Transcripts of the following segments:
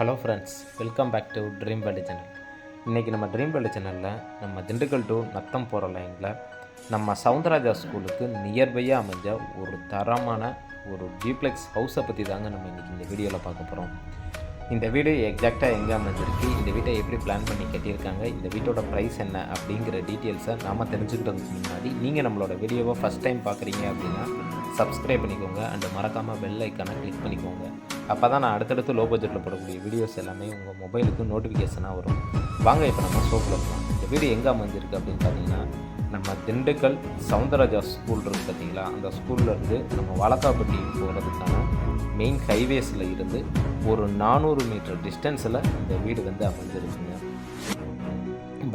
Hello friends welcome back to dream world channel இன்றைக்கி நம்ம dream world சேனலில் நம்ம திண்டுக்கல் டு நத்தம் போகிற லைனில் நம்ம சவுந்தரராஜா ஸ்கூலுக்கு நியர்பையாக அமைஞ்ச ஒரு தரமான ஒரு டியூப்ளெக்ஸ் ஹவுஸை பற்றி தாங்க நம்ம இன்றைக்கி இந்த வீடியோவில் பார்க்க போகிறோம் இந்த வீடு எக்ஸாக்டாக எங்கே அமைஞ்சிருக்கு? இந்த வீட்டை எப்படி பிளான் பண்ணி கட்டியிருக்காங்க? இந்த வீட்டோட ப்ரைஸ் என்ன? அப்படிங்கிற டீட்டெயில்ஸை நாம் தெரிஞ்சுக்கிட்டதுக்கு முன்னாடி நீங்கள் நம்மளோட வீடியோவை ஃபஸ்ட் டைம் பார்க்குறீங்க அப்படின்னா சப்ஸ்கிரைப் பண்ணிக்கோங்க. அண்ட் மறக்காமல் பெல் ஐக்கானை கிளிக் பண்ணிக்கோங்க. அப்போ தான் நான் அடுத்தடுத்து லோ பட்ஜெட்டில் போடக்கூடிய வீடியோஸ் எல்லாமே உங்கள் மொபைலுக்கு நோட்டிஃபிகேஷனாக வரும். வாங்க இப்போ நம்ம ஷோக்கில் போகலாம் இந்த வீடு எங்கே அமைஞ்சிருக்கு அப்படின்னு பார்த்தீங்கன்னா நம்ம திண்டுக்கல் சவுந்தரராஜா ஸ்கூல் இருக்குது பார்த்தீங்களா? அந்த ஸ்கூல்லேருந்து நம்ம வாழக்காப்பட்டி போகிறதுக்கான மெயின் ஹைவேஸில் இருந்து ஒரு நானூறு மீட்டர் டிஸ்டன்ஸில் இந்த வீடு வந்து அமைஞ்சிருக்குங்க.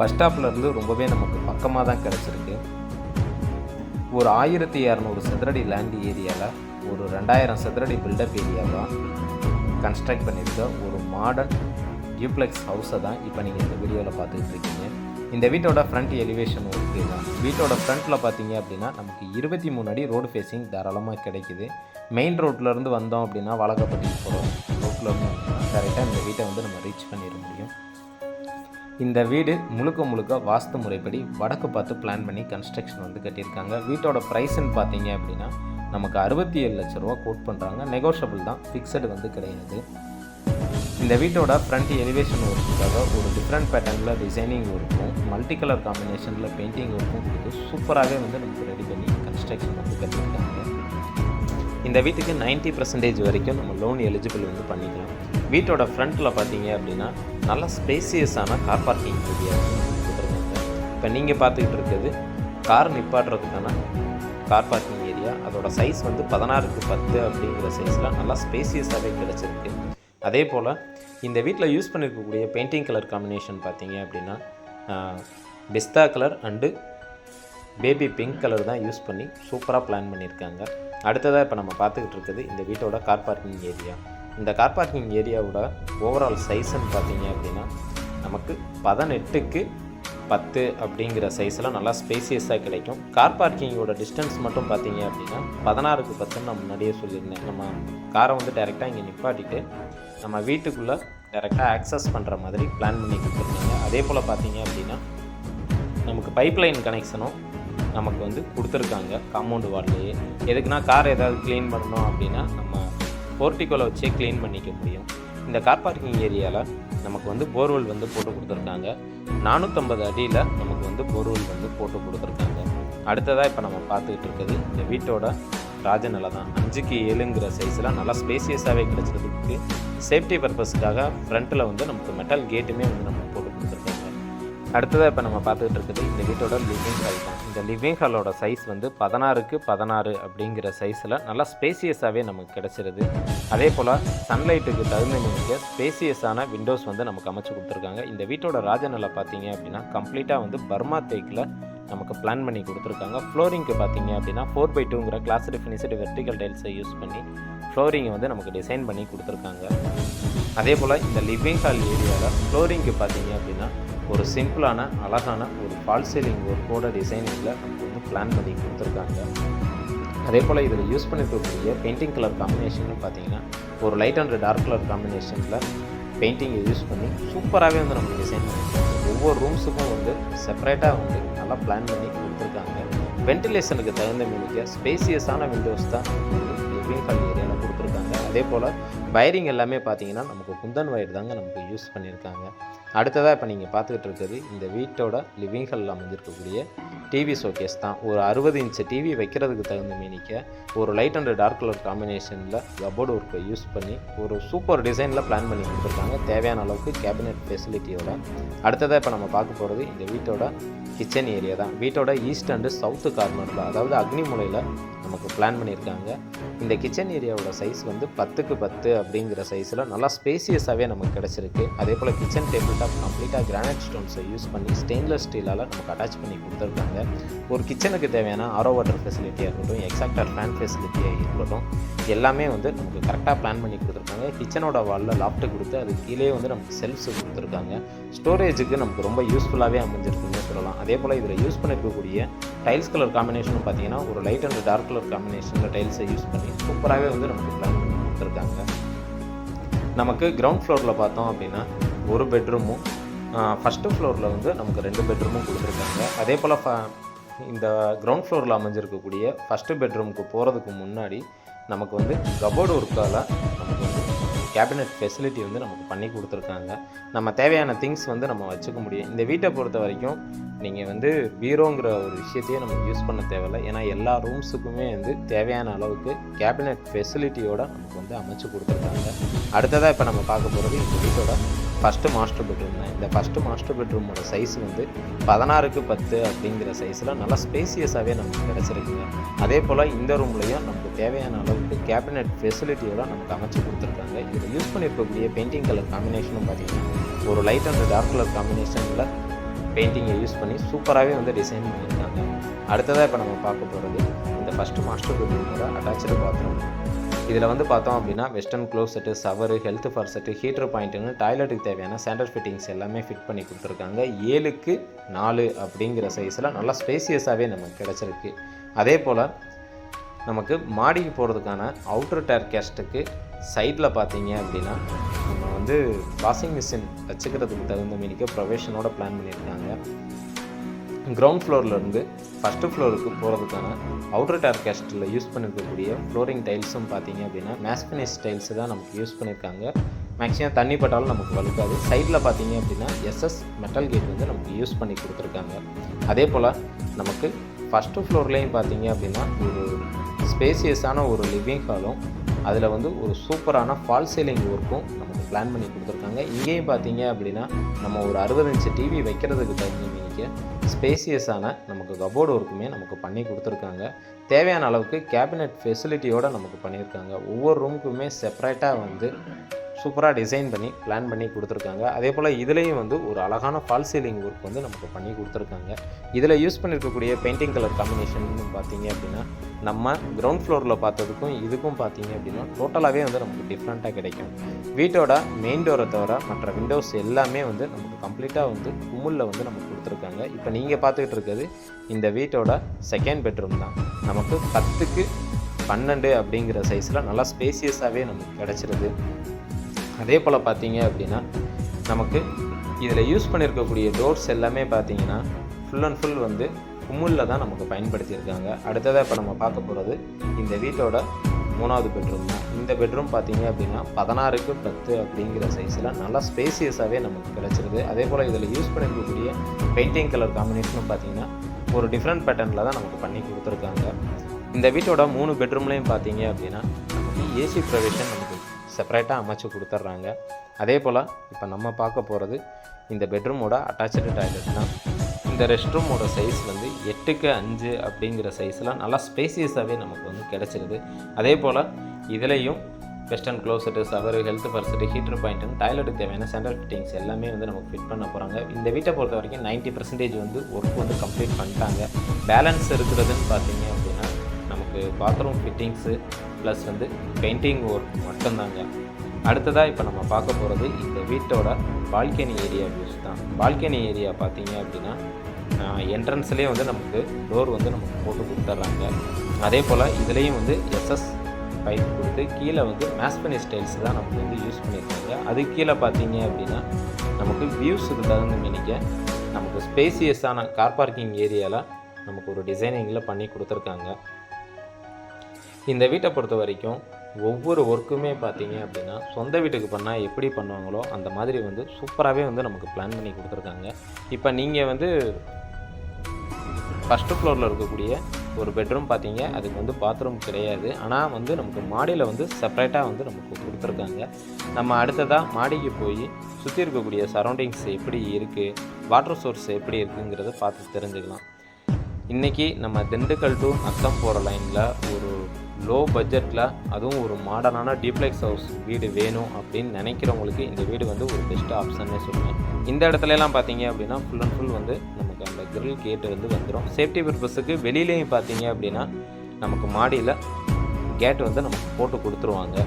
பஸ் ஸ்டாப்லேருந்து ரொம்பவே நமக்கு பக்கமாக தான் கிடச்சிருக்கு. ஒரு ஆயிரத்தி இரநூறு சதுரடி லேண்ட் ஏரியாவில் ஒரு ரெண்டாயிரம் சதுரடி பில்டப் ஏரியாவாக கன்ஸ்ட்ரக்ட் பண்ணியிருக்க ஒரு மாடர்ன் டியூப்ளெக்ஸ் ஹவுஸை தான் இப்போ நீங்கள் இந்த வீடியோவில் பார்த்துக்கிட்டு இருக்கீங்க. இந்த வீட்டோட ஃப்ரண்ட் எலிவேஷன் ஓகே தான் வீட்டோட ஃப்ரண்ட்டில் பார்த்தீங்க அப்படின்னா நமக்கு இருபத்தி மூணு அடி ரோடு ஃபேஸிங் தாராளமாக கிடைக்குது. மெயின் ரோட்லேருந்து வந்தோம் அப்படின்னா வழக்கப்பட்டி போகிறோம் ரோட்டில் கரெக்டாக இந்த வீட்டை வந்து நம்ம ரீச் பண்ணிட முடியும். இந்த வீடு முழுக்க முழுக்க வாஸ்து முறைப்படி வடக்கு பார்த்து பிளான் பண்ணி கன்ஸ்ட்ரக்ஷன் வந்து கட்டியிருக்காங்க. வீட்டோட ப்ரைஸ்ன்னு பார்த்தீங்க அப்படின்னா நமக்கு அறுபத்தி ஏழு லட்ச ரூபா கோட் பண்ணுறாங்க நெகோஷியபிள் தான். ஃபிக்ஸடு வந்து கிடையாது. இந்த வீட்டோட ஃப்ரண்ட் எலிவேஷன் ஒர்க்குக்காக ஒரு டிஃப்ரெண்ட் பேட்டர்னில் டிசைனிங் இருக்கும். மல்டி கலர் காம்பினேஷனில் பெயிண்டிங் ஒர்க்கும் கொடுத்து சூப்பராகவே வந்து நமக்கு ரெடி பண்ணி கன்ஸ்ட்ரக்ஷன் வந்து கட்டியிருக்காங்க. இந்த வீட்டுக்கு 90% பர்சன்டேஜ் வரைக்கும் நம்ம லோன் எலிஜிபிள் வந்து பண்ணிக்கலாம். வீட்டோட ஃப்ரண்ட்டில் பார்த்தீங்க அப்படின்னா நல்லா ஸ்பேசியஸான கார் பார்க்கிங் ஏரியா கொடுத்துருக்காங்க. இப்போ நீங்கள் பார்த்துக்கிட்டு இருக்கிறது கார் நிப்பாடுறதுக்கான கார் பார்க்கிங் ஏரியா அதோட சைஸ் வந்து பதினாறுக்கு பத்து அப்படிங்கிற சைஸில் நல்லா ஸ்பேசியஸாகவே கிடச்சிருக்கு. அதே போல் இந்த வீட்டில் யூஸ் பண்ணியிருக்கக்கூடிய பெயிண்டிங் கலர் காம்பினேஷன் பார்த்தீங்க அப்படின்னா pista colour and baby pink colour தான் யூஸ் பண்ணி சூப்பராக பிளான் பண்ணியிருக்காங்க. அடுத்ததாக இப்போ நம்ம பார்த்துக்கிட்டு இருக்குது இந்த வீட்டோட கார் பார்க்கிங் ஏரியா இந்த கார் பார்க்கிங் ஏரியாவோட ஓவரால் சைஸ்ன்னு பார்த்தீங்க அப்படின்னா நமக்கு பதினெட்டுக்கு பத்து அப்படிங்கிற சைஸில் நல்லா ஸ்பேசியஸாக கிடைக்கும். கார் பார்க்கிங்கோட டிஸ்டன்ஸ் மட்டும் பார்த்தீங்க அப்படின்னா பதினாறுக்கு பத்துன்னு நான் முன்னாடியே சொல்லியிருந்தேன். நம்ம காரை வந்து டைரெக்டாக இங்கே நிப்பாட்டிட்டு நம்ம வீட்டுக்குள்ளே டைரெக்டாக ஆக்சஸ் பண்ணுற மாதிரி பிளான் பண்ணி கொடுத்துருக்காங்க. அதே போல் பார்த்தீங்க அப்படின்னா நமக்கு பைப்லைன் கனெக்ஷனும் நமக்கு வந்து கொடுத்துருக்காங்க. காம்பவுண்டு வார்டிலேயே எதுக்குன்னா கார் ஏதாவது க்ளீன் பண்ணணும் அப்படின்னா நம்ம போர்ட்டிக்கோல வச்சே க்ளீன் பண்ணிக்க முடியும். இந்த கார் பார்க்கிங் ஏரியாவில் நமக்கு வந்து போர்வெல் வந்து போட்டு கொடுத்துருக்காங்க. நானூற்றம்பது அடியில் நமக்கு வந்து போர்வெல் வந்து போட்டு கொடுத்துருக்காங்க. அடுத்ததாக இப்போ நம்ம பார்த்துக்கிட்டு இருக்குது இந்த வீட்டோட ராஜநிலை தான். அஞ்சுக்கு ஏழுங்கிற சைஸில் நல்லா ஸ்பேசியஸாகவே கிடச்சிருக்கு சேஃப்டி பர்பஸ்க்காக ஃப்ரண்ட்டில் வந்து நமக்கு மெட்டல் கேட்டுமே வந்து நம்ம போட்டு கொடுத்துருக்காங்க. அடுத்ததாக இப்போ நம்ம பார்த்துக்கிட்டு இருக்குது இந்த வீட்டோட லிவிங் ஹால் தான். இந்த லிவிங் ஹாலோட சைஸ் வந்து பதினாறுக்கு பதினாறு அப்படிங்கிற சைஸில் நல்லா ஸ்பேசியஸாகவே நமக்கு கிடச்சிருது. அதே போல் சன்லைட்டுக்கு தகுந்த நினைக்க ஸ்பேசியஸான விண்டோஸ் வந்து நமக்கு அமைச்சு கொடுத்துருக்காங்க. இந்த வீட்டோட ராஜநிலை பார்த்தீங்க அப்படின்னா கம்ப்ளீட்டாக வந்து பர்மா தேக்கில் நமக்கு பிளான் பண்ணி கொடுத்துருக்காங்க. ஃப்ளோரிங்க்கு பார்த்தீங்க அப்படின்னா ஃபோர் பை டூங்கிற கிளாஸ் ஃபினிஷ்டு வெர்டிகல் டைல்ஸை யூஸ் பண்ணி ஃப்ளோரிங்கை வந்து நமக்கு டிசைன் பண்ணி கொடுத்துருக்காங்க. அதே போல் இந்த லிவிங் ஹால் ஏரியாவில் ஃப்ளோரிங்க்கு பார்த்தீங்க அப்படின்னா ஒரு சிம்பிளான அழகான ஒரு ஃபால் சீலிங் ஒர்க்கோட டிசைனிங்கில் நமக்கு வந்து பிளான் பண்ணி கொடுத்துருக்காங்க. அதே போல் இதில் யூஸ் பண்ணிருக்கக்கூடிய பெயிண்டிங் கலர் காம்பினேஷன் பார்த்தீங்கன்னா ஒரு லைட் அண்ட் டார்க் கலர் காம்பினேஷனில் பெயிண்டிங்கை யூஸ் பண்ணி சூப்பராகவே வந்து நம்ம டிசைன் பண்ணியிருக்காங்க ஒவ்வொரு ரூம்ஸுக்கும் வந்து செப்பரேட்டாக வந்து நல்லா பிளான் பண்ணி கொடுத்துருக்காங்க. வென்டிலேஷனுக்கு தகுந்த மினிக்க ஸ்பேசியஸான விண்டோஸ் தான் லிவிங் ஹால் ஏரியாவில் கொடுத்துருக்காங்க. அதே போல் வயரிங் எல்லாமே பார்த்தீங்கன்னா நமக்கு குந்தன் வயர் தாங்க நமக்கு யூஸ் பண்ணியிருக்காங்க. அடுத்ததாக இப்போ நீங்கள் பார்த்துக்கிட்டு இருக்கிறது இந்த வீட்டோட லிவிங் ஹாலில் அமைஞ்சிருக்கக்கூடிய டிவி ஷோகேஸ் தான். ஒரு அறுபது இன்ச்சு டிவி வைக்கிறதுக்கு தகுந்த மீனிக்க ஒரு லைட் அண்ட் டார்க் கலர் காம்பினேஷனில் கபோர்டு ஒர்க்கை யூஸ் பண்ணி ஒரு சூப்பர் டிசைனில் பிளான் பண்ணி கொடுத்துருக்காங்க. தேவையான அளவுக்கு கேபினெட் ஃபெசிலிட்டியோட அடுத்ததாக இப்போ நம்ம பார்க்க போகிறது இந்த வீட்டோட கிச்சன் ஏரியா தான். வீட்டோட ஈஸ்ட் அண்டு சவுத்து கார்னரில் அதாவது அக்னி மூலையில் நமக்கு பிளான் பண்ணியிருக்காங்க. இந்த கிச்சன் ஏரியாவோட சைஸ் வந்து பத்துக்கு பத்து அப்படிங்கிற சைஸில் நல்லா ஸ்பேசியஸாகவே நமக்கு கிடச்சிருக்கு. அதே போல் கிச்சன் டேபிள் டாப் கம்ப்ளீட்டாக கிரானைட் ஸ்டோன்ஸை யூஸ் பண்ணி ஸ்டெயின்லெஸ் ஸ்டீலால் நமக்கு அட்டாச் பண்ணி கொடுத்துருக்காங்க. ஒரு கிச்சனுக்கு தேவையான ஆரோ வாட்டர் ஃபெசிலிட்டியாக இருக்கட்டும் எக்ஸாக்டாக ஃபேன் ஃபெசிலிட்டியாக இருக்கட்டும் எல்லாமே வந்து நமக்கு கரெக்டாக பிளான் பண்ணி கொடுத்துருக்காங்க. கிச்சனோட வாலில் லாஃப்ட்டு கொடுத்து அது கீழே வந்து நமக்கு செல்ஃப்ஸ் கொடுத்துருக்காங்க. ஸ்டோரேஜுக்கு நமக்கு ரொம்ப யூஸ்ஃபுல்லாகவே அமைஞ்சிருக்குன்னு சொல்லலாம். அதே போல் இதில் யூஸ் பண்ணிருக்கக்கூடிய டைல்ஸ் கலர் காம்பினேஷனும் பார்த்தீங்கன்னா ஒரு லைட் அண்ட் டார்க் கலர் காம்பினேஷனில் டைல்ஸை யூஸ் பண்ணி சூப்பராகவே வந்து நமக்கு பிளான் பண்ணி கொடுத்துருக்காங்க நமக்கு கிரவுண்ட் ஃப்ளோரில் பார்த்தோம் அப்படின்னா ஒரு பெட்ரூமும் ஃபஸ்ட்டு ஃப்ளோரில் வந்து நமக்கு ரெண்டு பெட்ரூமும் கொடுத்துருக்காங்க. அதே போல் ஃப இந்த கிரவுண்ட் ஃப்ளோரில் அமைஞ்சிருக்கக்கூடிய ஃபஸ்ட்டு பெட்ரூமுக்கு போகிறதுக்கு முன்னாடி நமக்கு வந்து கபோர்டு ஒர்க்கால் நமக்கு வந்து கேபினெட் ஃபெசிலிட்டி வந்து நமக்கு பண்ணி கொடுத்துருக்காங்க. நம்ம தேவையான திங்ஸ் வந்து நம்ம வச்சுக்க முடியும். இந்த வீட்டை பொறுத்த வரைக்கும் நீங்கள் வந்து பீரோங்கிற ஒரு விஷயத்தையே நம்ம யூஸ் பண்ண தேவையில்லை. ஏன்னா எல்லா ரூம்ஸுக்குமே வந்து தேவையான அளவுக்கு கேபினெட் ஃபெசிலிட்டியோடு நமக்கு வந்து அமைச்சு கொடுத்துருக்காங்க. அடுத்ததாக இப்போ நம்ம பார்க்க போகிறது இந்த வீட்டோட ஃபஸ்ட்டு மாஸ்டர் பெட்ரூம் தான். இந்த ஃபஸ்ட்டு மாஸ்டர் பெட்ரூமோட சைஸ் வந்து பதினாறுக்கு பத்து அப்படிங்கிற சைஸில் நல்லா ஸ்பேசியஸாகவே நமக்கு கிடச்சிருக்குங்க. அதே போல் இந்த ரூம்லேயும் நமக்கு தேவையான அளவுக்கு கேபினெட் ஃபெசிலிட்டியோட நமக்கு அமைச்சு கொடுத்துருக்காங்க. இதில் யூஸ் பண்ணியிருக்கக்கூடிய பெயிண்டிங் கலர் காம்பினேஷனும் பார்த்தீங்கன்னா ஒரு லைட் அண்ட் டார்க் கலர் காம்பினேஷனில் பெயிண்டிங்கை யூஸ் பண்ணி சூப்பராகவே வந்து டிசைன் பண்ணியிருக்காங்க. அடுத்ததாக இப்போ நம்ம பார்க்க போகிறது இந்த ஃபஸ்ட்டு மாஸ்டர் பெட்ரூமோட அட்டாச்சு பாத்ரூம் இதில் வந்து பார்த்தோம் அப்படின்னா western closet shower health faucet heater பாயிண்ட்டுன்னு டாய்லெட்டுக்கு தேவையான ஸ்டாண்டர்ட் ஃபிட்டிங்ஸ் எல்லாமே ஃபிட் பண்ணி கொடுத்துருக்காங்க. ஏழுக்கு நாலு அப்படிங்கிற சைஸில் நல்லா ஸ்பேசியஸாகவே நமக்கு கிடச்சிருக்கு. அதே போல் நமக்கு மாடிக்கு போகிறதுக்கான அவுட்டர் டேர் கேஸ்ட்டுக்கு சைடில் பார்த்தீங்க அப்படின்னா நம்ம வந்து வாஷிங் மிஷின் வச்சுக்கிறதுக்கு தகுந்த மீனிக்க ப்ரொவேஷனோட பிளான் பண்ணியிருக்காங்க. கிரவுண்ட் ஃப்ளோர்லேருந்து ஃபஸ்ட்டு ஃப்ளோருக்கு போகிறதுக்கான அவுட்டர் டேர் கேஸ்டில் யூஸ் பண்ணிருக்கக்கூடிய ஃப்ளோரிங் டைல்ஸும் பார்த்தீங்க அப்படின்னா மேஸ்பினிஸ் டைல்ஸ் தான் நமக்கு யூஸ் பண்ணியிருக்காங்க மேக்ஸிமம் தண்ணி பட்டாலும் நமக்கு வலுக்காது சைடில் பார்த்தீங்க அப்படின்னா எஸ்எஸ் மெட்டல் கேட் வந்து நமக்கு யூஸ் பண்ணி கொடுத்துருக்காங்க. அதே போல் நமக்கு ஃபஸ்ட்டு ஃப்ளோர்லேயும் பார்த்தீங்க அப்படின்னா ஒரு ஸ்பேசியஸான ஒரு லிவிங் ஹாலும் அதில் வந்து ஒரு சூப்பரான ஃபால் சீலிங் ஒர்க்கும் நமக்கு பிளான் பண்ணி கொடுத்துருக்காங்க. இங்கேயும் பார்த்தீங்க அப்படின்னா நம்ம ஒரு அறுபது இன்ச்சு டிவி வைக்கிறதுக்கு தகுந்த ஸ்பேசியஸான நமக்கு கபோர்டு ஒர்க்குமே நமக்கு பண்ணி கொடுத்துருக்காங்க. தேவையான அளவுக்கு கேபினெட் ஃபெசிலிட்டியோடு நமக்கு பண்ணியிருக்காங்க. ஒவ்வொரு ரூமுக்குமே செப்பரேட்டாக வந்து சூப்பராக டிசைன் பண்ணி பிளான் பண்ணி கொடுத்துருக்காங்க. அதே போல் இதுலேயும் வந்து ஒரு அழகான ஃபால் சீலிங் ஒர்க் வந்து நமக்கு பண்ணி கொடுத்துருக்காங்க. இதில் யூஸ் பண்ணியிருக்கக்கூடிய பெயிண்டிங் கலர் காம்பினேஷன் பார்த்தீங்க அப்படின்னா நம்ம கிரவுண்ட் ஃப்ளோரில் பார்த்ததுக்கும் இதுக்கும் பார்த்தீங்க அப்படின்னா டோட்டலாகவே வந்து நமக்கு டிஃப்ரெண்ட்டாக கிடைக்கும். வீட்டோட மெயின் டோரை தவிர மற்ற விண்டோஸ் எல்லாமே வந்து நமக்கு கம்ப்ளீட்டாக வந்து குமுளில் வந்து நமக்கு கொடுத்துருக்காங்க. இப்போ நீங்கள் பார்த்துக்கிட்டு இருக்கிறது இந்த வீட்டோட செகண்ட் பெட்ரூம் தான். நமக்கு பத்துக்கு பன்னெண்டு அப்படிங்கிற சைஸில் நல்லா ஸ்பேசியஸாகவே நமக்கு கிடச்சிருது. அதே போல் பார்த்தீங்க அப்படின்னா நமக்கு இதில் யூஸ் பண்ணியிருக்கக்கூடிய டோர்ஸ் எல்லாமே பார்த்தீங்கன்னா ஃபுல் அண்ட் ஃபுல் வந்து குமுல்ல தான் நமக்கு பயன்படுத்தியிருக்காங்க. அடுத்ததாக இப்போ நம்ம பார்க்க போகிறது இந்த வீட்டோட மூணாவது பெட்ரூம் தான். இந்த பெட்ரூம் பார்த்தீங்க அப்படின்னா பதினாறுக்கு பத்து அப்படிங்கிற சைஸில் நல்லா ஸ்பேசியஸாகவே நமக்கு கிடச்சிருது. அதே போல் இதில் யூஸ் பண்ணியிருக்கக்கூடிய பெயிண்டிங் கலர் காம்பினேஷனும் பார்த்தீங்கன்னா ஒரு டிஃப்ரெண்ட் பேட்டர்னில் தான் நமக்கு பண்ணி கொடுத்துருக்காங்க. இந்த வீட்டோட மூணு பெட்ரூம்லேயும் பார்த்தீங்க அப்படின்னா ஏசி ப்ரொவிஷன் நமக்கு செப்பரேட்டாக அமைச்சு கொடுத்துட்றாங்க. அதே போல் இப்போ நம்ம பார்க்க போகிறது இந்த பெட்ரூமோட அட்டாச்சு டாய்லெட் தான். இந்த ரெஸ்ட் ரூமோட சைஸ் வந்து எட்டுக்கு அஞ்சு அப்படிங்கிற சைஸில் நல்லா ஸ்பேசியஸாகவே நமக்கு வந்து கிடச்சிருது. அதே போல் இதுலேயும் western closet shower health faucet heater பாயிண்ட்டுன்னு டாய்லெட்டுக்கு தேவையான சென்ட்ரல் ஃபிட்டிங்ஸ் எல்லாமே வந்து நமக்கு ஃபிட் பண்ண போகிறாங்க இந்த வீட்டை பொறுத்த வரைக்கும் நைன்ட்டி பர்சன்டேஜ் வந்து ஒர்க் வந்து கம்ப்ளீட் பண்ணிட்டாங்க. பேலன்ஸ் இருக்கிறதுன்னு பார்த்தீங்க உங்களுக்கு பாத்ரூம் ஃபிட்டிங்ஸு ப்ளஸ் வந்து பெயிண்டிங் ஒர்க் மட்டும்தாங்க. அடுத்ததாக இப்போ நம்ம பார்க்க போகிறது இந்த வீட்டோட பால்கனி ஏரியா வியூஸ் தான். பால்கனி ஏரியா பார்த்தீங்க அப்படின்னா என்ட்ரன்ஸ்லேயே வந்து நமக்கு டோர் வந்து நமக்கு போட்டு கொடுத்துட்றாங்க. அதே போல் இதுலேயும் வந்து எஸ்எஸ் பைப் கொடுத்து கீழே வந்து மேஸ்பனி ஸ்டைல்ஸ் தான் நமக்கு வந்து யூஸ் பண்ணியிருக்காங்க. அது கீழே பார்த்தீங்க அப்படின்னா நமக்கு வியூஸுக்கு தகுந்த நினைக்க நமக்கு ஸ்பேசியஸான கார் பார்க்கிங் ஏரியாவில் நமக்கு ஒரு டிசைனிங்கில் பண்ணி கொடுத்துருக்காங்க. இந்த வீட்டை பொறுத்த வரைக்கும் ஒவ்வொரு ஒர்க்குமே பார்த்தீங்க அப்படின்னா சொந்த வீட்டுக்கு பண்ணால் எப்படி பண்ணுவாங்களோ அந்த மாதிரி வந்து சூப்பராகவே வந்து நமக்கு பிளான் பண்ணி கொடுத்துருக்காங்க. இப்போ நீங்கள் வந்து ஃபஸ்ட்டு ஃப்ளோரில் இருக்கக்கூடிய ஒரு பெட்ரூம் பார்த்தீங்க அதுக்கு வந்து பாத்ரூம் கிடையாது. ஆனால் வந்து நமக்கு மாடியில் வந்து செப்பரேட்டாக வந்து நமக்கு கொடுத்துருக்காங்க. நம்ம அடுத்ததாக மாடிக்கு போய் சுற்றி இருக்கக்கூடிய சரௌண்டிங்ஸ் எப்படி இருக்குது வாட்டர் சோர்ஸ் எப்படி இருக்குங்கிறத பார்த்து தெரிஞ்சுக்கலாம். இன்றைக்கி நம்ம திண்டுக்கல் டு நத்தம் போகிற லைனில் ஒரு லோ பட்ஜெட்டில் அதுவும் ஒரு மாடர்னான டீப்ளெக்ஸ் ஹவுஸ் வீடு வேணும் அப்படின்னு நினைக்கிறவங்களுக்கு இந்த வீடு வந்து ஒரு பெஸ்ட் ஆப்ஷன்னே சொல்லுவேன். இந்த இடத்துலலாம் பார்த்தீங்க அப்படின்னா ஃபுல் அண்ட் ஃபுல் வந்து நமக்கு அந்த கிரில் கேட்டு வந்து வந்துடும் சேஃப்டி பர்பஸுக்கு வெளியிலையும் பார்த்தீங்க அப்படின்னா நமக்கு மாடியில் கேட் வந்து நமக்கு போட்டு கொடுத்துருவாங்க.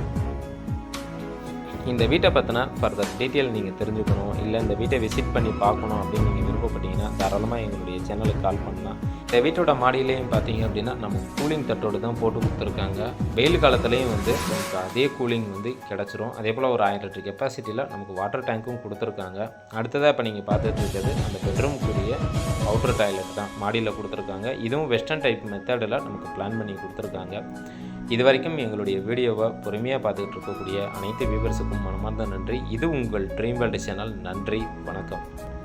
இந்த வீட்டை பற்றின ஃபர்தர் டீட்டெயில் நீங்கள் தெரிஞ்சுக்கணும். இல்லை இந்த வீட்டை விசிட் பண்ணி பார்க்கணும் அப்படின்னு நீங்கள் விருப்பப்பட்டீங்கன்னா தாராளமாக எங்களுடைய சேனலுக்கு கால் பண்ணலாம். இந்த வீட்டோட மாடியிலையும் பார்த்தீங்க அப்படின்னா நம்ம கூலிங் தட்டோடு தான் போட்டு கொடுத்துருக்காங்க. வெயில் காலத்துலேயும் வந்து நமக்கு அதே கூலிங் வந்து கிடச்சிரும். அதே போல் ஒரு ஆயிரம் லிட்டர் கெப்பாசிட்டியில் நமக்கு வாட்டர் டேங்க்கும் கொடுத்துருக்காங்க. அடுத்ததாக இப்போ நீங்கள் பார்த்துட்டு இருக்கிறது அந்த பெட்ரூம்க்குரிய அவுட்டர் டாய்லெட் தான். மாடியில் கொடுத்துருக்காங்க. இதுவும் வெஸ்டர்ன் டைப் மெத்தடில் நமக்கு பிளான் பண்ணி கொடுத்துருக்காங்க. இது வரைக்கும் எங்களுடைய வீடியோவை பொறுமையாக பார்த்துக்கிட்டு இருக்கக்கூடிய அனைத்து வியூவர்ஸுக்கும் மனமார்ந்த நன்றி. இது உங்கள் ட்ரீம் வேர்ல்டு சேனல் நன்றி. வணக்கம்.